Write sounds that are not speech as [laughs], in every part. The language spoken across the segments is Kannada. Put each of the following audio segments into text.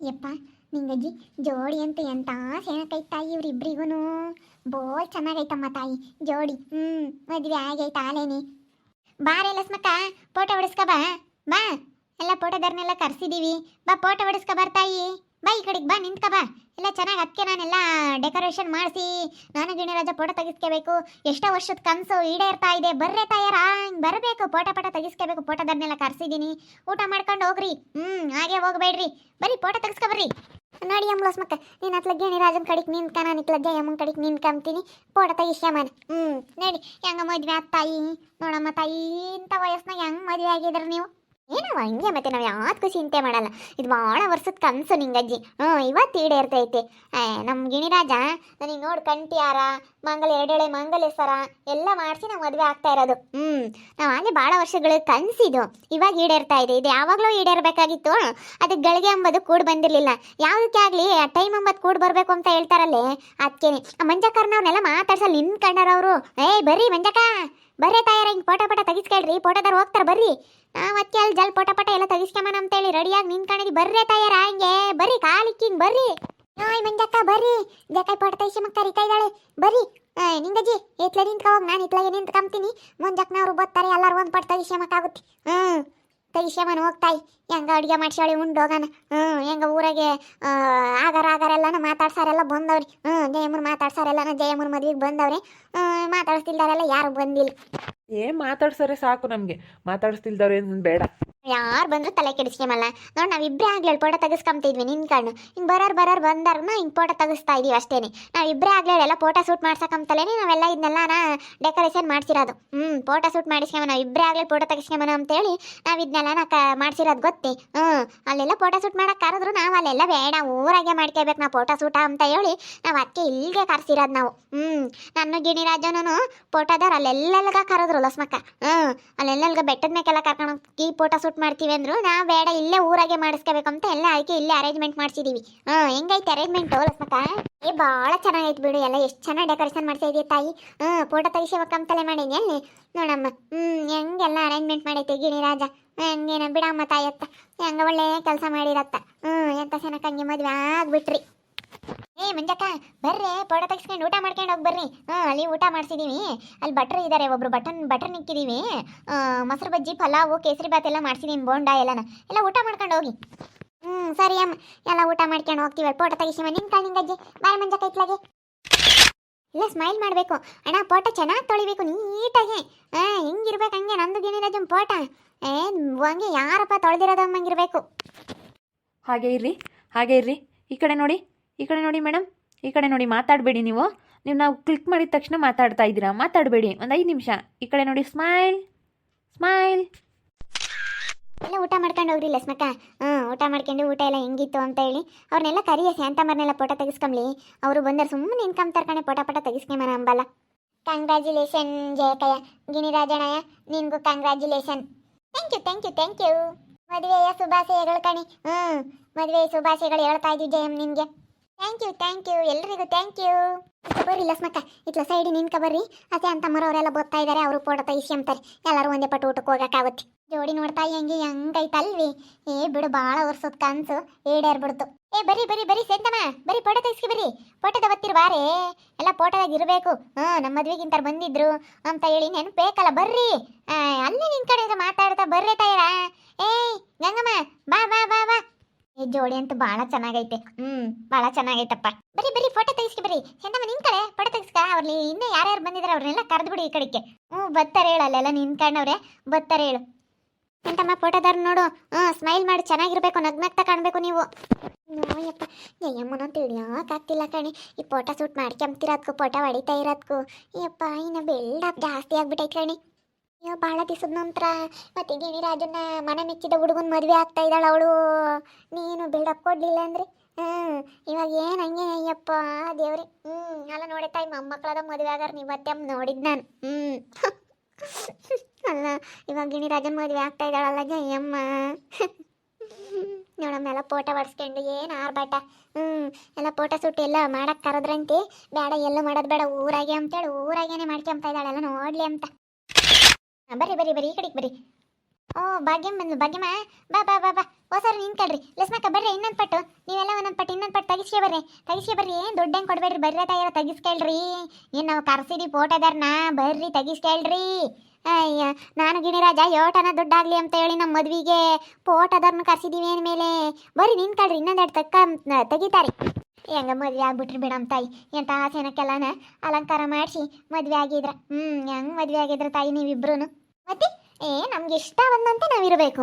ಯಪ್ಪ, ನಿಂಗಜ್ಜಿ, ಜೋಡಿ ಅಂತ ಎಂತ ಸೇಣಕೈತ್ ತಾಯಿ ಇವ್ರಿಬ್ರಿಗೂ ಬೋಲ್ ಚೆನ್ನಾಗೈತಮ್ಮ ತಾಯಿ, ಜೋಡಿ. ಹ್ಞೂ ಮದ್ವೆ ಆಗೈತ ಆಲೇನಿ. ಬಾರೆ ಲಸ್ಮಕ್ಕ, ಫೋಟೋ ಹೊಡಿಸ್ಕ ಬಾ. ಬಾ, ಎಲ್ಲ ಫೋಟೋದವ್ರನ್ನೆಲ್ಲ ಕರ್ಸಿದೀವಿ. ಬಾ, ಫೋಟೋ ಹೊಡಿಸ್ಕ ಬರ್ತಾಯಿ ಬಾ ಈ ಕಡೆಗೆ ಬಾ, ನಿಂತ್ಕ ಬಾ. ಎಲ್ಲ ಚೆನ್ನಾಗಿ ಅದಕ್ಕೆ ನಾನೆಲ್ಲ ಡೆಕೋರೇಷನ್ ಮಾಡಿಸಿ, ನಾನು ಗಿಣಿರಾಜ ಫೋಟೋ ತೆಗಿಸ್ಕೋಬೇಕು. ಎಷ್ಟೋ ವರ್ಷದ ಕನಸು ಈಡೇರ್ತಾ ಇದೆ. ಬರ್ರೆ ತಯಾರ ಹಿಂಗೆ ಬರಬೇಕು. Photo photo ತೆಗಿಸ್ಕೋಬೇಕು. ಫೋಟೋದನ್ನೆಲ್ಲ ಕರೆಸಿದ್ದೀನಿ ಊಟ ಮಾಡ್ಕೊಂಡು ಹೋಗ್ರಿ. ಹ್ಞೂ ಹಾಗೆ ಹೋಗಬೇಡ್ರಿ. ಬರೀ ಫೋಟೋ ತೆಗಿಸ್ಕೊಬರ್ರಿ ನೋಡಿ ಅಮ್ಲೋಸ್ ಮಕ್ಕ ನೀನು ಅತ್ಲಗ್ಗೆ ರಾಜನ್ ಕಡೆಗೆ ನಿಂತ್ಕ ನಾನು ಇತ್ಲಗ್ಗೆ ಯಮ್ಮನ ಕಡೆಗೆ ನಿಂತ್ಕೊಂತೀನಿ ಫೋಟೋ ತೆಗಿಸ್ಯಾಮನ ಹ್ಞೂ ನೋಡಿ. ಹೆಂಗ ಮದುವೆ ಆತ್ ತಾಯಿ? ನೋಡಮ್ಮ ತಾಯಿ, ಇಂಥ ವಯಸ್ಸಿನಾಗ ಹೆಂಗ್ ಮದುವೆ ಆಗಿದ್ರಿ ನೀವು? ಏನವ ಹಂಗೆ ಮತ್ತೆ ನಾವು ಯಾವ್ದಕ್ಕೂ ಚಿಂತೆ ಮಾಡಲ್ಲ. ಇದು ಭಾಳ ವರ್ಷದ ಕನಸು ನಿಂಗಜ್ಜಿ. ಹ್ಞೂ, ಇವತ್ತು ಈಡೇರ್ತೈತೆ. ನಮ್ಮ ಗಿಣಿರಾಜ ನನಗೆ ನೋಡಿ ಕಂಟಿಯಾರ, ಮಂಗಲ ಎರಡೆಳೆ ಮಂಗಲೇಶ್ವರ, ಎಲ್ಲ ಮಾಡಿಸಿ ನಾವು ಮದುವೆ ಆಗ್ತಾ ಇರೋದು. ಹ್ಞೂ ನಾವು ಹಾಗೆ ಭಾಳ ವರ್ಷಗಳ ಕನಸಿದು. ಇವಾಗ ಈಡೇರ್ತಾ ಇದೆ. ಇದು ಯಾವಾಗಲೂ ಈಡೇರಬೇಕಾಗಿತ್ತು. ಅದಕ್ಕೆ ಗಳಿಗೆ ಅಂಬದು ಕೂಡ ಬಂದಿರಲಿಲ್ಲ. ಯಾವುದಕ್ಕೆ ಆಗಲಿ, ಆ ಟೈಮ್ ಅಂಬದು ಕೂಡ ಬರಬೇಕು ಅಂತ ಹೇಳ್ತಾರಲ್ಲೇ. ಅದಕ್ಕೇನೆ ಆ ಮಂಜಕ್ಕರ್ನವ್ರನ್ನೆಲ್ಲ ಮಾತಾಡ್ಸಲ್ಲ ನಿಂತ್ಕೊಂಡಾರವರು ಏಯ್, ಬರ್ರಿ ಮಂಜಕ್ಕ ಬರ್ರಿ ತಾಯಾರ, ಹಿಂಗೆ ಪೋಟ ಪಟ ತೆಗಿಸ್ಕೇಳ್ರಿ ಪೋಟೋದಾರ ಹೋಗ್ತಾರೆ ಬರ್ರಿ. ನಾವು ಅದಕ್ಕೆ ಅಲ್ಲಿ ಜಲ್ ಪೋಟ ಪಟ ಎಲ್ಲ ತೆಗಿಸ್ಕೊಂಬನ ಅಂತೇಳಿ ರೆಡಿಯಾಗಿ ನಿಂತ್ಕೊಂಡಿದ್ವಿ ಬರ್ರಿ ತಾಯಾರ, ಹಂಗೆ. ಬರ್ರಿ ಕಾಲಿಕ್ಕಿಂಗ್ ಬರ್ರಿ. ಹಾಯ್ ಮಂಜಕ್ಕ, ಬರ್ರಿ. ಜಕಾಯ್ ಪೋಟ ತೈಸಿ ಮಕ್ಕ ಕರಿತಾ ಇದ್ದಾಳೆ ಬರ್ರಿ. ನಿಂಗಜ್ಜಿ ಇತ್ಲೆ ನಿಂತ್ಕೊ ಹೋಗಿ, ನಾನು ಇತ್ಲಾಗೆ ನಿಂತ್ಕೊಂತೀನಿ ಮುಂಜಾಕ್ನವ್ರು ಬರ್ತಾರೆ, ಎಲ್ಲರೂ ಒಂದು ಪಟ್ ತೆಗಿಸ್ಕೊಂಬಕ್ಕಾಗುತ್ತೆ ಹ್ಞೂ ತೆಗಿಸ್ಕೊಂಬನ ಹೋಗ್ತಾಯಿ. ಹೆಂಗ ಅಡುಗೆ ಮಾಡ್ಸೋಳಿ ಉಂಡು ಹೋಗೋಣ ಹ್ಞೂ ಹೆಂಗ ಊರಾಗೆ ಆಗಾರ ಆಗಾರೆಲ್ಲನ ಮಾತಾಡ್ಸಾರೆಲ್ಲ ಬಂದವ್ರಿ. ಹ್ಞೂ ಜಯಮ್ಮನ ಮಾತಾಡ್ಸಾರೆಲ್ಲನ ಜಯಮ್ಮನ ಮದ್ವೆಗೆ ಬಂದವ್ರಿ. ಮಾತಾಡ್ಸ್ತಿಲ್ದಾರೆಲ್ಲ ಯಾರು ಬಂದಿಲ್ಲ. ಏ, ಮಾತಾಡ್ಸಾರೆ ಸಾಕು ನಮಗೆ. ಮಾತಾಡಿಸ್ತಿಲ್ದವ್ರು ಏನು ಬೇಡ. ಯಾರು ಬಂದ್ರು ತಲೆ ಕೆಡಿಸ್ಕೊಂಬಲ್ಲ ನೋಡಿ ನಾವಿಬ್ಬರೇ ಆಗ್ಲಿ ಹೇಳಿ ಫೋಟೋ ತೆಗಿಸ್ಕೊಂತಿದ್ವಿ ಕಣ್ಣು. ಹಿಂಗೆ ಬರೋರು ಬರೋರು ಬಂದಾರನ್ನ ಹಿಂಗೆ ಫೋಟೋ ತೆಗಿಸ್ತಾ ಇದೀವಿ ಅಷ್ಟೇನೆ. ನಾವಿಬ್ಬರೇ ಆಗ್ಲಿ ಎಲ್ಲ ಫೋಟೋ ಶೂಟ್ ಮಾಡ್ಸಕ್ಕಂತಲೇ ನಾವೆಲ್ಲ ಇದನ್ನೆಲ್ಲ ಡೆಕೋರೇಷನ್ ಮಾಡ್ಸಿರೋದು. ಹ್ಞೂ ಫೋಟೋ ಶೂಟ್ ಮಾಡಿಸ್ಕೊಂಬ ನಾವು ಇಬ್ಬರೇ ಆಗ್ಲಿ ಫೋಟೋ ತೆಗಿಸ್ಕೊಂಬನ ಅಂತೇಳಿ ನಾವು ಇದನ್ನೆಲ್ಲ ಕ ಮಾಡ್ಸಿರೋದು ಗೊತ್ತಿ. ಹ್ಞೂ ಅಲ್ಲೆಲ್ಲ ಫೋಟೋ ಶೂಟ್ ಮಾಡೋಕೆ ಕರೆದ್ರು ನಾವು ಅಲ್ಲೆಲ್ಲ ಬೇಡ, ಊರಾಗೆ ಮಾಡ್ಕೋಬೇಕು ನಾವು ಫೋಟೋ ಶೂಟ ಅಂತ ಹೇಳಿ ನಾವು ಅದಕ್ಕೆ ಇಲ್ಲಿಗೆ ಕರೆಸಿರೋದು ನಾವು. ಹ್ಞೂ ನನ್ನ ಗಿಣಿರಾಜನೂ ಫೋಟೋದವ್ರು ಅಲ್ಲೆಲ್ಲ ಕರೆದ್ರು ಲಸ್ಮಕ್ಕ. ಹ್ಞೂ ಅಲ್ಲೆಲ್ಲ ಬೆಟ್ಟದ ಮೇಲೆಲ್ಲ ಕರ್ಕೊಂಡು ಈ ಫೋಟೋ ಶೂಟ್ ಮಾಡ್ತೀವಿ ಅಂದ್ರು ನಾವು ಬೇಡ, ಇಲ್ಲೇ ಊರಾಗೆ ಮಾಡಿಸ್ಕೋಬೇಕು ಅಂತ ಎಲ್ಲ ಆಯ್ಕೆ ಇಲ್ಲೇ ಅರೇಂಜ್ಮೆಂಟ್ ಮಾಡ್ಸಿದೀವಿ. ಹಾ, ಹೆಂಗೈತೆ ಅರೇಂಜ್ಮೆಂಟ್ ಲಸ್ಮಕ ಏ ಭಾಳ ಚೆನ್ನಾಗೈತೆ ಬಿಡು ಎಲ್ಲ, ಎಷ್ಟು ಚೆನ್ನಾಗಿ ಡೆಕೋರೇಷನ್ ಮಾಡ್ತಾ ಇದೆಯಾ ತಾಯಿ ಹ್ಮ್ ಫೋಟೋ ತೆಗಿಸಬೇಕಂತಲೇ ಮಾಡೀನಿ ಅಲ್ಲಿ ನೋಡಮ್ಮ ಹ್ಞೂ ಹೆಂಗೆಲ್ಲ ಅರೇಂಜ್ಮೆಂಟ್ ಮಾಡೈತೆ ಗಿಣಿರಾಜ ಹಂಗೇನ ಬಿಡಮ್ಮ ತಾಯಿ ಅತ್ತ ಹೆಂಗ ಒಳ್ಳೆ ಕೆಲಸ ಮಾಡಿರತ್ತ? ಹ್ಞೂ ಎಂತ ಚೆನ್ನಾಗಿ ಹಂಗೆ ಮದುವೆ ಆಗ್ಬಿಟ್ರಿ. ಏ, ಮಂಜಕ್ಕ, ಬರ್ರಿ ಫೋಟೋ ತೆಗಿಸ್ಕೊಂಡು ಊಟ ಮಾಡ್ಕೊಂಡು ಹೋಗಿ ಬರ್ರಿ. ಹಾಂ, ಅಲ್ಲಿ ಊಟ ಮಾಡ್ಸಿದೀವಿ. ಅಲ್ಲಿ ಭಟ್ರು ಇದ್ದಾರೆ ಒಬ್ರು ಬಟನ್ ಬಟರ್ ನಿಕ್ಕಿದ್ದೀವಿ ಮೊಸರು ಬಜ್ಜಿ, ಪಲಾವು, ಕೇಸರಿ ಬಾತ್ ಎಲ್ಲ ಮಾಡ್ಸಿದೀನಿ, ಬೋಂಡ ಎಲ್ಲನ. ಎಲ್ಲ ಊಟ ಮಾಡ್ಕೊಂಡು ಹೋಗಿ. ಹ್ಞೂ ಸರಿ ಅಮ್ಮ. ಎಲ್ಲ ಊಟ ಮಾಡ್ಕೊಂಡು ಹೋಗ್ತೀವಿ. ಪೋಟ ತೆಗಿಸಿಮ ನಿನ್ನ ಕಾಲ್ ನಿಂಗಜ್ಜಿ ಬಾಯ್ ಮಂಜಕ್ಕ, ಇತ್ಲಾಗೆ. ಇಲ್ಲ ಸ್ಮೈಲ್ ಮಾಡಬೇಕು. ಅಣ್ಣ ಪೋಟ ಚೆನ್ನಾಗಿ ತೊಳಿಬೇಕು, ನೀಟಾಗಿ. ಹಾಂ, ಹಿಂಗಿರ್ಬೇಕು, ಹಂಗೆ ನಂದು ಗಿಣಿರಾಜನ್ ಪೋಟ ಏ, ಹಂಗೆ ಯಾರಪ್ಪ ತೊಳೆದಿರೋದಮ್ಮಂಗಿರ್ಬೇಕು ಹಾಗೆ ಇರ್ರಿ ಹಾಗೆ ಇರ್ರಿ. ಈ ಕಡೆ ನೋಡಿ ಈ ಕಡೆ ನೋಡಿ ಮೇಡಮ್, ಈ ಕಡೆ ನೋಡಿ ಮಾತಾಡಬೇಡಿ ನೀವು. ನೀವು ನಾವು ಕ್ಲಿಕ್ ಮಾಡಿದ ತಕ್ಷಣ ಮಾತಾಡ್ತಾ ಇದ್ದೀರಾ? ಮಾತಾಡಬೇಡಿ, ಒಂದು ಐದು ನಿಮಿಷ. ಈ ಕಡೆ ನೋಡಿ ಸ್ಮೈಲ್ ಸ್ಮೈಲ್ ಎಲ್ಲ ಊಟ ಮಾಡ್ಕೊಂಡು ಹೋಗ್ರಿ ಲಸ್ಮಕ್ಕ ಹ್ಞೂ, ಊಟ ಮಾಡ್ಕೊಂಡು ಊಟ ಎಲ್ಲ ಹೆಂಗಿತ್ತು ಅಂತ ಹೇಳಿ. ಅವ್ರನ್ನೆಲ್ಲ ಕರಿಯ ಶಾಂತಮ್ಮರ್ನೆಲ್ಲ ಫೋಟೋ ತೆಗಿಸ್ಕೊಂಬ್ಲಿ. ಅವರು ಬಂದರೆ ಸುಮ್ಮನೆ ಇನ್ಕಮ್ ತರ್ಕೊಂಡೆ ಫೋಟೋ ಫೋಟೋ ತೆಗಿಸ್ಕೊಂಬನ ಅಂಬಲ್ಲ. ಕಂಗ್ರ್ಯಾಚುಲೇಷನ್ ಜಯಕಯ್ಯ. ಗಿನಿರಾಜಣಯ್ಯ ನಿನಗೂ congratulation thank you thank you thank you ಮದುವೆಯ ಶುಭಾಶಯಗಳು ಕಣಿ. ಹ್ಞೂ, ಮದುವೆಯ ಶುಭಾಶಯಗಳು ಹೇಳ್ತಾ ಇದ್ದೀವಿ ಜಯಮ್ ನಿನಗೆ. ಥ್ಯಾಂಕ್ ಯು ಥ್ಯಾಂಕ್ ಯು ಎಲ್ರಿಗೂ ಥ್ಯಾಂಕ್ ಯು ಬರ್ರಿ ಲಸ್ಮಕ್ಕ ಇತ್ಲ ಸೈಡಿ ನಿನ್ಕ ಬರ್ರಿ. ಅತ್ತೆ ಅಂತ ಮರವರೆಲ್ಲ ಬರ್ತಾ ಇದ್ದಾರೆ ಅವರು ಫೋಟೋ ತೆಗಿಸ್ಕೊಂತಾರೆ ಎಲ್ಲರೂ ಒಂದೇ ಪಟ್ಟು ಊಟಕ್ಕೆ ಹೋಗೋಕ್ಕಾಗುತ್ತೆ ಜೋಡಿ ನೋಡ್ತಾ ಹೆಂಗೆ, ಹೆಂಗೈತಲ್ವಿ? ಏ ಬಿಡು ಭಾಳ ವರ್ಷದ ಕನ್ಸು. ಈಡೇರ್ಬಿಡ್ತು ಏ ಬರಿ ಬರಿ ಬರಿ ಸೆಂತಮ್ಮ. ಬರಿ ಫೋಟೋ ತೆಗಿಸ್ಕಿ ಬರ್ರಿ. ಫೋಟೋದ ಬತ್ತಿರ್ ಬಾರೆ ಎಲ್ಲ ಫೋಟೋದಾಗ ಇರಬೇಕು. ಹ್ಞೂ ನಮ್ಮ ಮದ್ವೆಗಿಂತ ಬಂದಿದ್ರು ಅಂತ ಹೇಳಿ ನೆನಪೇಕಲ್ಲ, ಬರ್ರಿ. ಅಲ್ಲೇ ನಿನ್ ಕಡೆ ಮಾತಾಡ್ತಾ ಬರ್ರಿ ತಯಾರ. ಏಯ್, ಗಂಗಮ್ಮ, ಬಾ ಬಾ ಬಾ ಬಾ. ಈ ಜೋಡಿ ಅಂತೂ ಬಹಳ ಚೆನ್ನಾಗೈತೆ. ಹ್ಮ್ ಭಾಳ ಚೆನ್ನಾಗೈತಪ್ಪ. ಬರೀ, ಬರಿ ಫೋಟೋ ತೆಗಿಸ್ಕಿ, ಬರೀ. ಚಂದಮ್ಮ ನಿನ್ ಕಡೆ? ಫೋಟೋ ತೆಗಿಸ್ಕ? ಅವ್ರಲ್ಲಿ ಇನ್ನೂ ಯಾರ್ಯಾರು ಬಂದಿದ್ದಾರೆ ಅವ್ರನ್ನೆಲ್ಲ ಕರೆದು ಬಿಡಿ ಈ ಕಡೆಗೆ. ಹ್ಞೂ, ಬರ್ತಾರೆ ಹೇಳು ಅಲ್ಲೆಲ್ಲ ನಿನ್ಕೊಂಡವ್ರೆ ಬರ್ತಾರೆ ಹೇಳು. ಎಂತಮ್ಮ ಫೋಟೋದಾರ್ ನೋಡು. ಹ್ಞೂ ಸ್ಮೈಲ್ ಮಾಡಿ. ಚೆನ್ನಾಗಿರ್ಬೇಕು, ನಗ್ನಗ್ತಾ ಕಾಣಬೇಕು ನೀವು. ನೋಯಪ್ಪ ಜಯಮ್ಮನಂತ ಹಿಡಿಯೋಕ್ಕಾಗ್ತಿಲ್ಲ ಕಣಿ. ಈ ಫೋಟೋ ಶೂಟ್ ಮಾಡ್ಕೊಂಬ್ತಿರೋದ್ಕು ಫೋಟೋ ಹೊಡಿತಾ ಇರೋದ್ಕು. ಯಪ್ಪ ಇನ್ನು ಬೆಳ್ಳ ಜಾಸ್ತಿ ಆಗ್ಬಿಟ್ಟೈತೆ ಕಣೆ. ಅಯ್ಯೋ ಭಾಳ ದಿವಸದ ನಂತರ ಮತ್ತೆ ಗಿಣಿರಾಜನ್ನ ಮನ ಮೆಚ್ಚಿದ ಹುಡುಗನ ಮದುವೆ ಆಗ್ತಾ ಇದ್ದಾಳೆ ಅವಳು. ನೀನು ಬಿಲ್ಡಪ್ ಕೊಡ್ಲಿಲ್ಲ ಅಂದ್ರೆ? ಹ್ಞೂ ಇವಾಗ ಏನು ಹಂಗೆ ಅಯ್ಯಪ್ಪ ದೇವ್ರಿ. ಹ್ಞೂ ಅಲ್ಲ ನೋಡೆ ತಾಯಿ, ಮೊಮ್ಮಕ್ಕಳದ ಮದುವೆ ಆಗಾರ ನೀವತ್ತೆ ನೋಡಿದ್ ನಾನು. ಹ್ಞೂ [laughs] ಅಲ್ಲ, ಇವಾಗ ಗಿಣಿರಾಜನ್ ಮದುವೆ ಆಗ್ತಾ ಇದ್ದಾಳಲ್ಲ ಜಯಮ್ಮ. [laughs] ನೋಡಮ್ಮೆಲ್ಲ ಫೋಟೋ ಹೊಡ್ಸ್ಕೊಂಡು ಏನು ಆರ್ಬಾಟ ಹ್ಞೂ ಎಲ್ಲ ಫೋಟೋ ಶೂಟ್ ಎಲ್ಲ ಮಾಡಕ್ಕೆ ಕರೆದ್ರಂತೆ. ಬೇಡ, ಎಲ್ಲ ಮಾಡೋದು ಬೇಡ. ಊರಾಗೆ ಅಂತೇಳಿ ಊರಾಗೇನೆ ಮಾಡ್ಕೊಂತ ಇದ್ದಾಳೆಲ್ಲ, ನೋಡ್ಲಿ ಅಂತ. ಬರ್ರಿ ಬರ್ರಿ ಬರ್ರಿ, ಈ ಕಡೆಗೆ ಬರ್ರಿ. ಓ, ಭಾಗ್ಯಮ್ಮ ಬಂದ್ಲು ಭಾಗ್ಯಮ್ಮ. ಬಾ ಬಾ ಬಾ ಬಾ. ಓ ಸರ್ ನಿಂತ್ಕೊಳ್ರಿ. ಲಸ್ಮಕ್ಕ, ಬರ್ರಿ, ಇನ್ನೊಂದು ಪಟ್ಟು. ನೀವು ತೆಗಿಸ್ಕೆ ಬರ್ರಿ. ತೆಗಿಸ್ಕೆ ಬರ್ರಿ. ಏನು ದುಡ್ಡು ಹೆಂಗೆ ಕೊಡ್ಬೇಡ್ರಿ? ಬರ್ರಿ ತಯಾರ ತೆಗಿಸ್ಕೇಳ್ರಿ. ಏನು ನಾವು ಕರ್ಸಿದಿ ಫೋಟೋದಾರನ ಬರ್ರಿ, ತೆಗಿಸ್ಕೇಳ್ರಿ. ಅಯ್ಯ, ನಾನು ಗಿಣಿರಾಜ ಯೋಟನ ದುಡ್ಡಾಗ್ಲಿ ಅಂತ ಹೇಳಿ ನಮ್ಮ ಮದ್ವಿಗೆ ಪೋಟದವ್ರನ್ನ ಕರ್ಸಿದೀವಿ ಅಂದಮೇಲೆ ಬರ್ರಿ ನಿಂತ್ಕೊಳ್ರಿ ಇನ್ನೊಂದೆರಡು ತಕ್ಕ ತೆಗಿತಾರೆ. ಹೆಂಗ ಮದ್ವೆ ಆಗ್ಬಿಟ್ರಿ ಬಿಡಮ್ ತಾಯಿ, ಎಂತ ಆಸೆನಕ್ಕೆಲ್ಲನ ಅಲಂಕಾರ ಮಾಡಿಸಿ ಮದ್ವೆ ಆಗಿದ್ರ. ಹ್ಮ್, ಹೆಂಗ್ ಮದ್ವೆ ಆಗಿದ್ರ ತಾಯಿ ನೀವಿಬ್ರು ಮತ್ತೆ? ಏ, ನಮ್ಗೆ ಇಷ್ಟ ಬಂದಂತೆ ನಾವಿರಬೇಕು.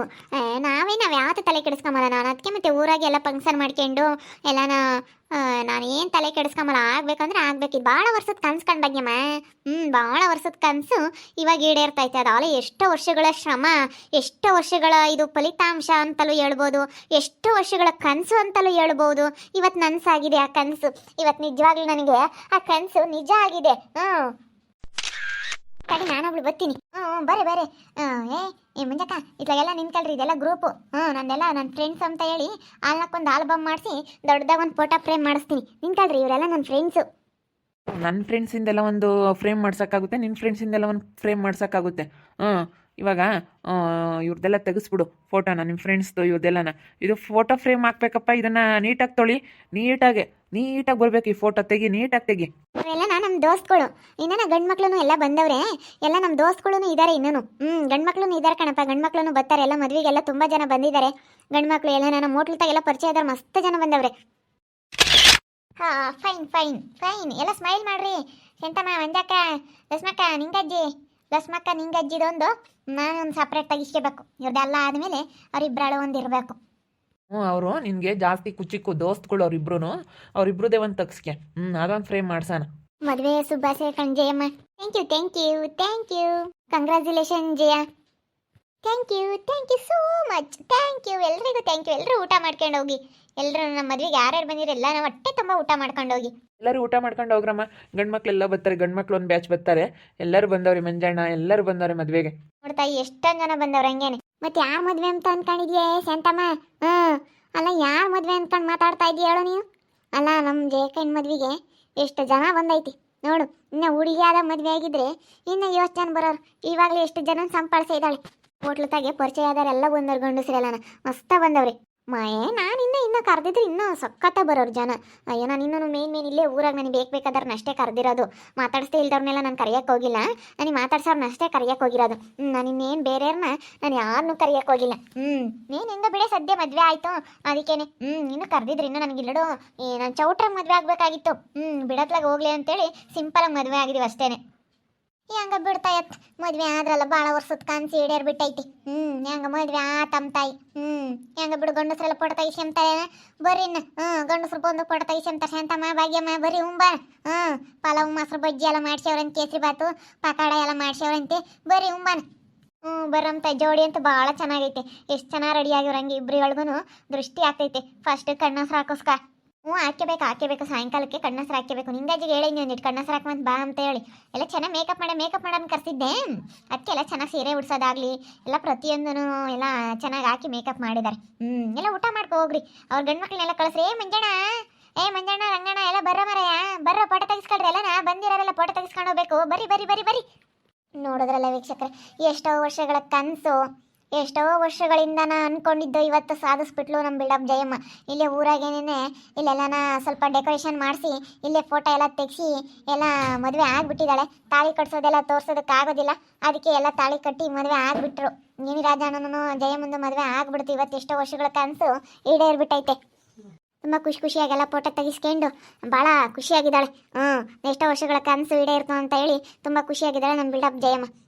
ನಾವೇ ನಾವು ಯಾವತ್ತು ತಲೆ ಕೆಡಿಸ್ಕೊಂಬಲ್ಲ ನಾನು. ಅದಕ್ಕೆ ಮತ್ತೆ ಊರಾಗೆ ಎಲ್ಲ ಫಂಕ್ಷನ್ ಮಾಡ್ಕೊಂಡು ಎಲ್ಲನ ನಾನು ಏನು ತಲೆ ಕೆಡಿಸ್ಕೊಂಬಲ್ಲ, ಆಗ್ಬೇಕಂದ್ರೆ ಆಗ್ಬೇಕಿತ್ತು ಭಾಳ ವರ್ಷದ ಕನ್ಸು ಕಂಡಾಗ್ಯಮ್ಮ ಹ್ಞೂ ಭಾಳ ವರ್ಷದ ಕನಸು ಇವಾಗ ಈಡೇರ್ತೈತೆ ಅದಾವಲ್ಲ ಎಷ್ಟೋ ವರ್ಷಗಳ ಶ್ರಮ, ಎಷ್ಟೋ ವರ್ಷಗಳ ಇದು ಫಲಿತಾಂಶ ಅಂತಲೂ ಹೇಳ್ಬೋದು. ಎಷ್ಟೋ ವರ್ಷಗಳ ಕನಸು ಅಂತಲೂ ಹೇಳ್ಬೋದು. ಇವತ್ತು ನನ್ಸಾಗಿದೆ ಆ ಕನಸು. ಇವತ್ತು ನಿಜವಾಗ್ಲೂ ನನಗೆ ಆ ಕನಸು ನಿಜ ಆಗಿದೆ. ಹ್ಞೂ ತಡಿ ನಾನೊಬ್ಳು ಬರ್ತೀನಿ. ಹ್ಞೂ ಬರ್ರಿ ಹ್ಞೂ ಏ ಏ, ಮಂಜಕ್ಕ ಇತ್ಲಾಗೆಲ್ಲ ನಿಂತ್ಕೊಳ್ರಿ, ಇದೆಲ್ಲ ಗ್ರೂಪು ಹ್ಞೂ ನನ್ನೆಲ್ಲ ನನ್ನ ಫ್ರೆಂಡ್ಸ್ ಅಂತ ಹೇಳಿ ಆಲ್ನಕ್ಕೊಂದು ಆಲ್ಬಮ್ ಮಾಡಿಸಿ ದೊಡ್ಡದಾಗ ಒಂದು ಫೋಟೋ ಫ್ರೇಮ್ ಮಾಡಿಸ್ತೀನಿ. ನಿಂತ್ಕೊಳ್ರಿ, ಇವರೆಲ್ಲ ನನ್ನ ಫ್ರೆಂಡ್ಸು ನನ್ನ ಫ್ರೆಂಡ್ಸಿಂದೆಲ್ಲ ಒಂದು ಫ್ರೇಮ್ ಮಾಡ್ಸೋಕ್ಕಾಗುತ್ತೆ ನಿನ್ನ ಫ್ರೆಂಡ್ಸಿಂದೆಲ್ಲ ಒಂದು ಫ್ರೇಮ್ ಮಾಡ್ಸೋಕ್ಕಾಗುತ್ತೆ. ಹಾಂ ಇವಾಗ ಇವ್ರದ್ದೆಲ್ಲ ತೆಗೆಸ್ಬಿಡು ಫೋಟೋನ ನಿಮ್ಮ ಫ್ರೆಂಡ್ಸ್ದು ಇವ್ರದ್ದೆಲ್ಲನ ಇದು ಫೋಟೋ ಫ್ರೇಮ್ ಹಾಕ್ಬೇಕಪ್ಪ, ಇದನ್ನು ನೀಟಾಗಿ ತೊಳಿ. ನೀಟಾಗೆ, ನೀಟಾಗಿ ಬರಬೇಕು ಈ ಫೋಟೋ ತೆಗಿ, ನೀಟಾಗಿ ತೆಗಿ. ಇವೆಲ್ಲ ನಮ್ಮ ದೋಸ್ತ್ಗಳು. ಇನ್ನ ಗಂಡು ಮಕ್ಳು ಎಲ್ಲ ಬಂದವ್ರೆ. ಎಲ್ಲ ನಮ್ಮ ದೋಸ್ತ್ಗಳು ಇದ್ದಾರೆ ಇನ್ನೂ ಹ್ಞೂ ಗಂಡು ಮಕ್ಳು ಇದ್ದಾರೆ ಕಣಪ್ಪ ಗಂಡು ಮಕ್ಳು ಬರ್ತಾರೆ. ಎಲ್ಲ ಮದುವೆಗೆಲ್ಲ ತುಂಬ ಜನ ಬಂದಿದ್ದಾರೆ. ಗಂಡು ಮಕ್ಳು ಎಲ್ಲ ನನ್ನ ಮೋಟ್ಲತಾಗೆಲ್ಲ ಪರಿಚಯ ಇದ್ದಾರೆ ಮಸ್ತ್ ಜನ ಬಂದವ್ರೆ. ಹಾ ಫೈನ್ ಫೈನ್ ಫೈನ್ ಎಲ್ಲ ಸ್ಮೈಲ್ ಮಾಡ್ರಿ. ಎಂತಮ್ಮ, ಮಂಜಕ್ಕ ರಸ್ಮಕ್ಕ ನಿಂಗಜ್ಜಿ. ಲಸ್ಮಕ್ಕ ನಿಂಗೆ ಅಜ್ಜಿದೊಂದು ನಾನೊಂದು ಸಪ್ರೇಟ್ ತೆಗಿಸ್ಕೋಬೇಕು ಇವ್ರದ್ದೆಲ್ಲ ಆದಮೇಲೆ ಅವರಿಬ್ಬರಳು ಒಂದು ಇರಬೇಕು. ಹ್ಞೂ ಅವರು ನಿನಗೆ ಜಾಸ್ತಿ ಕುಚಿಕ್ಕು ದೋಸ್ತ್ಗಳು ಅವ್ರಿಬ್ರು ಅವರಿಬ್ರದೇ ಒಂದು ತಗ್ಸ್ಕೆ. ಹ್ಞೂ ಅದೊಂದು ಫ್ರೇಮ್ ಮಾಡ್ಸೋಣ. ಮದುವೆ ಶುಭಾಶಯ ಕಣ್ಜಯಮ್ಮ thank you thank you thank you congratulation Jaya. Thank you thank you so much thank you ಎಲ್ರಿಗೂ ಥ್ಯಾಂಕ್ ಯು ಎಲ್ಲರೂ ಊಟ ಮಾಡ್ಕೊಂಡು ಹೋಗಿ. ಎಲ್ಲರೂ ನಮ್ಮ ಮದುವೆಗೆ ಯಾರ್ಯಾರು ಬಂದಿರೋ ಎಲ್ಲ ನಾವು ಹೊಟ್ಟೆ ತುಂಬ ಊಟ ಮಾಡ್ಕೊಂಡು ಹೋಗಿ. ಎಲ್ಲರೂ ಊಟ ಮಾಡ್ಕೊಂಡು ಹೋಗ್ರಮ್ಮ ಗಂಡು ಮಕ್ಳೆಲ್ಲ ಬರ್ತಾರೆ ಗಂಡು ಮಕ್ಳು ಒಂದು ಬ್ಯಾಚ್ ಬರ್ತಾರೆ. ಎಲ್ಲರೂ ಬಂದವ್ರಿ ಮಂಜಣ್ಣ ಎಲ್ಲರೂ ಬಂದವ್ರಿ ಮದುವೆಗೆ. ನೋಡ್ತಾ ಎಷ್ಟೊಂದು ಜನ ಬಂದವ್ರು ಹಂಗೇನೆ. ಮತ್ತೆ ಯಾರ ಮದುವೆ ಅಂತ ಅನ್ಕೊಂಡಿದ್ಯೇ ಶಾಂತಮ್ಮ? ಹ್ಞೂ ಅಲ್ಲ ಯಾರ ಮದುವೆ ಅನ್ಕೊಂಡು ಮಾತಾಡ್ತಾ ಇದೀಯ ಹೇಳು ನೀವು? ಅಲ್ಲ ನಮ್ಮ ಜೇಕೈನ್ ಮದುವೆಗೆ ಎಷ್ಟು ಜನ ಬಂದೈತಿ. ನೋಡು ಇನ್ನು ಹುಡುಗಿಯಾದ ಮದುವೆ ಆಗಿದ್ರೆ ಇನ್ನು ಯೋಚನೆ ಜನ ಬರೋರು. ಇವಾಗಲೇ ಎಷ್ಟು ಜನ ಸಂಪಾಡಿಸ್ತಾ ಹೋಟ್ಲತಾಗೆ ಪರಿಚಯ ಆದವರೆಲ್ಲ ಬಂದವ್ರು ಗಂಡಸ್ರೆಲ್ಲನ ಮಸ್ತ ಬಂದವ್ರಿ. ಮಾಯೇ ನಾನು ಇನ್ನ ಇನ್ನ ಕರೆದಿದ್ರೆ ಇನ್ನೂ ಸಖತ್ತ ಬರೋರು ಜನ. ಅಯ್ಯೋ, ನಾನು ಇನ್ನೂ ಮೇನ್ ಮೇನ್ ಇಲ್ಲೇ ಊರಾಗ ನನಗೆ ಬೇಕು ಬೇಕಾದ್ರೆ ಅಷ್ಟೇ ಕರೆದಿರೋದು. ಮಾತಾಡಿಸ್ತೇ ಇಲ್ದವ್ರನ್ನೆಲ್ಲ ನಾನು ಕರೆಯಕ್ಕೆ ಹೋಗಿಲ್ಲ. ನನಗೆ ಮಾತಾಡ್ಸೋರ್ನ ಅಷ್ಟೇ ಕರೆಯಕ್ಕೆ ಹೋಗಿರೋದು. ನಾನು ಇನ್ನೇನು ಬೇರೆಯವ್ರನ್ನ ನಾನು ಯಾರನ್ನೂ ಕರೆಯಕ್ಕೆ ಹೋಗಿಲ್ಲ. ಹ್ಞೂ ನೀನು ಹೆಂಗ ಬಿಡೆ, ಸದ್ಯ ಮದುವೆ ಆಯಿತು. ಅದಕ್ಕೇನೆ. ಹ್ಞೂ ಇನ್ನೂ ಕರೆದಿದ್ರು ಇನ್ನೂ ನನಗೆ ಇಲ್ಲಡು ನಾನು ಚೌಟ್ರಾಗ ಮದುವೆ ಆಗಬೇಕಾಗಿತ್ತು. ಹ್ಞೂ ಬಿಡತ್ಲಾಗ ಹೋಗ್ಲಿ ಅಂತೇಳಿ ಸಿಂಪಲಾಗಿ ಮದುವೆ ಆಗಿದ್ದೀವಿ ಅಷ್ಟೇನೆ. ಹೆಂಗ ಬಿಡ್ತಾ ಎತ್. ಮದ್ವೆ ಆದ್ರಲ್ಲ ಭಾಳ ವರ್ಷದ ಕನ್ಸು ಈಡೇರ್ ಬಿಟ್ಟೈತಿ. ಹ್ಮ್ ಹೆಂಗ ಮದ್ವೆ ಆ ತಮ್ಮ ತಾಯಿ. ಹ್ಮ್ ಹೆಂಗ ಬಿಡು ಗಂಡಸ್ರೆಲ್ಲ ಪೊಡ ತೆಗಿಸ್ಕೊಂತಾರೆ ಬರ್ರಿ ಇನ್ನ. ಹ್ಮ್, ಗಂಡಸ್ರು ಬಂದು ಪೊಡ ತೆಗಿಸ್ಕೊಂತಾರೆ ಶಾಂತಮ್ಮ ಭಾಗ್ಯಮ್ಮ ಬರ್ರಿ ಉಂಬ ಹ್ಮ್, ಪಲಾವ್ ಮೊಸರು ಬಜ್ಜಿ ಎಲ್ಲ ಮಾಡ್ಸ್ಯವ್ರಂತ ಕೇಸರಿ ಬಾತು ಪಕಾಡ ಎಲ್ಲ ಮಾಡ್ಸ್ಯವ್ರಂತೆ ಬರ್ರಿ ಉಂಬನ ಹ್ಞೂ ಬರಂತ ಜೋಡಿ ಅಂತ ಭಾಳ ಚೆನ್ನಾಗೈತೆ. ಎಷ್ಟು ಚೆನ್ನಾಗಿ ರೆಡಿ ಆಗಿರೋ ಹಂಗೆ ಇಬ್ರಿಗಳ್ಗೂ ದೃಷ್ಟಿ ಆಗ್ತೈತೆ. ಫಸ್ಟ್ ಕಣ್ಣಸ್ರು ಹಾಕೋಸ್ಕ ಹ್ಞೂ, ಹಾಕ್ಯಬೇಕು ಹಾಕ್ಯಬೇಕು, ಸಾಯಂಕಾಲಕ್ಕೆ ಕಣ್ಣಸ್ರು ಹಾಕ್ಯಬೇಕು. ನಿಂಗಾಜಿಗೆ ಹೇಳಿ ಒಂದಿಟ್ಟು ಕಣ್ಣಸ್ರು ಹಾಕುವಂತ ಬಾ ಅಂತ ಹೇಳಿ. ಎಲ್ಲ ಚೆನ್ನಾಗಿ ಮೇಕಪ್ ಮಾಡೋ ಮೇಕಪ್ ಮಾಡೋಣ ಕರೆಸಿದ್ದೆ. ಅದಕ್ಕೆ ಎಲ್ಲ ಚೆನ್ನಾಗಿ ಸೀರೆ ಉಡ್ಸೋದಾಗಲಿ, ಎಲ್ಲ ಪ್ರತಿಯೊಂದೂ ಎಲ್ಲ ಚೆನ್ನಾಗಿ ಹಾಕಿ ಮೇಕಪ್ ಮಾಡಿದ್ದಾರೆ ಹ್ಞೂ ಎಲ್ಲ ಊಟ ಮಾಡ್ಕೊ ಹೋಗ್ರಿ. ಅವ್ರ ಗಂಡ್ಮಕ್ಳನ್ನೆಲ್ಲ ಕಳಿಸ್ರಿ, ಏ ಮಂಜಣ್ಣ ಏ ಮಂಜಣ್ಣ, ರಂಗಣ್ಣ, ಎಲ್ಲ ಬರ್ರ ಮರಯ್ಯ ಬರ್ರ ಫೋಟೋ ತೆಗಿಸ್ಕೊಳ್ರಿ ಎಲ್ಲ ನಾ ಬಂದಿರೋರೆಲ್ಲ ಫೋಟೋ ತೆಗಿಸ್ಕೊಂಡು ಹೋಗ್ಬೇಕು. ಬರಿ ಬರಿ ಬರಿ ಬರ್ರಿ. ನೋಡಿದ್ರಲ್ಲ ವೀಕ್ಷಕರೇ, ಎಷ್ಟೋ ವರ್ಷಗಳ ಕನಸು. ಎಷ್ಟೋ ವರ್ಷಗಳಿಂದ ನಾ ಅನ್ಕೊಂಡಿದ್ದು ಇವತ್ತು ಸಾಧಿಸ್ಬಿಟ್ಲು ನಮ್ಮ ಬಿಲ್ಡಪ್ ಜಯಮ್ಮ. ಇಲ್ಲೇ ಊರಾಗೇನೇ ಇಲ್ಲೆಲ್ಲನ ಸ್ವಲ್ಪ ಡೆಕೋರೇಷನ್ ಮಾಡಿಸಿ, ಇಲ್ಲೇ ಫೋಟೋ ಎಲ್ಲ ತೆಗೆಸಿ, ಎಲ್ಲ ಮದುವೆ ಆಗ್ಬಿಟ್ಟಿದ್ದಾಳೆ ತಾಳಿ ಕಟ್ಸೋದೆಲ್ಲ ತೋರ್ಸೋದಕ್ಕಾಗೋದಿಲ್ಲ. ಅದಕ್ಕೆ ಎಲ್ಲ ತಾಳಿ ಕಟ್ಟಿ ಮದುವೆ ಆಗ್ಬಿಟ್ರು. ಗಿಣಿರಾಜಣ್ಣನೂ ಜಯಮ್ಮಂದು ಮದುವೆ ಆಗ್ಬಿಡ್ತು ಇವತ್ತು ಎಷ್ಟೋ ವರ್ಷಗಳ ಕನಸು ಈಡೇರ್ಬಿಟ್ಟೈತೆ. ತುಂಬ ಖುಷಿ ಖುಷಿಯಾಗೆಲ್ಲ ಫೋಟೋ ತೆಗಿಸ್ಕೊಂಡು ಭಾಳ ಖುಷಿಯಾಗಿದ್ದಾಳೆ. ಹ್ಞೂ ಎಷ್ಟೋ ವರ್ಷಗಳ ಕನಸು ಈಡೇರ್ತು ಅಂತ ಹೇಳಿ ತುಂಬ ಖುಷಿಯಾಗಿದ್ದಾಳೆ ನಮ್ಮ ಬಿಲ್ಡಪ್ ಜಯಮ್ಮ.